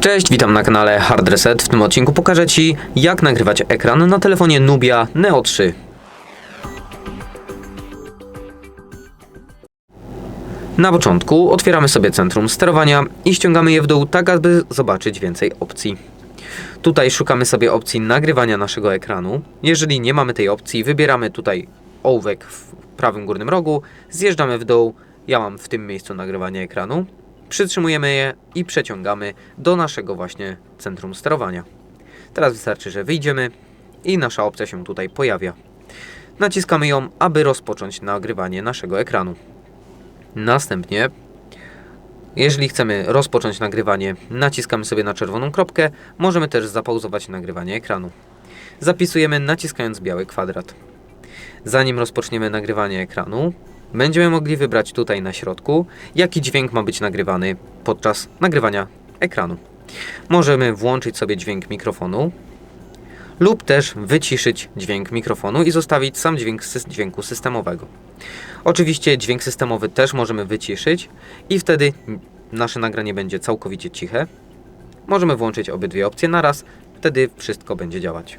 Cześć, witam na kanale Hard Reset. W tym odcinku pokażę Ci, jak nagrywać ekran na telefonie Nubia Neo 3. Na początku otwieramy sobie centrum sterowania i ściągamy je w dół, tak aby zobaczyć więcej opcji. Tutaj szukamy sobie opcji nagrywania naszego ekranu. Jeżeli nie mamy tej opcji, wybieramy tutaj ołówek w prawym górnym rogu, zjeżdżamy w dół. Ja mam w tym miejscu nagrywanie ekranu. Przytrzymujemy je i przeciągamy do naszego właśnie centrum sterowania. Teraz wystarczy, że wyjdziemy i nasza opcja się tutaj pojawia. Naciskamy ją, aby rozpocząć nagrywanie naszego ekranu. Następnie jeżeli chcemy rozpocząć nagrywanie, naciskamy sobie na czerwoną kropkę, możemy też zapauzować nagrywanie ekranu. Zapisujemy naciskając biały kwadrat. Zanim rozpoczniemy nagrywanie ekranu, będziemy mogli wybrać tutaj na środku, jaki dźwięk ma być nagrywany podczas nagrywania ekranu. Możemy włączyć sobie dźwięk mikrofonu lub też wyciszyć dźwięk mikrofonu i zostawić sam dźwięk dźwięku systemowego. Oczywiście dźwięk systemowy też możemy wyciszyć i wtedy nasze nagranie będzie całkowicie ciche. Możemy włączyć obydwie opcje naraz, wtedy wszystko będzie działać.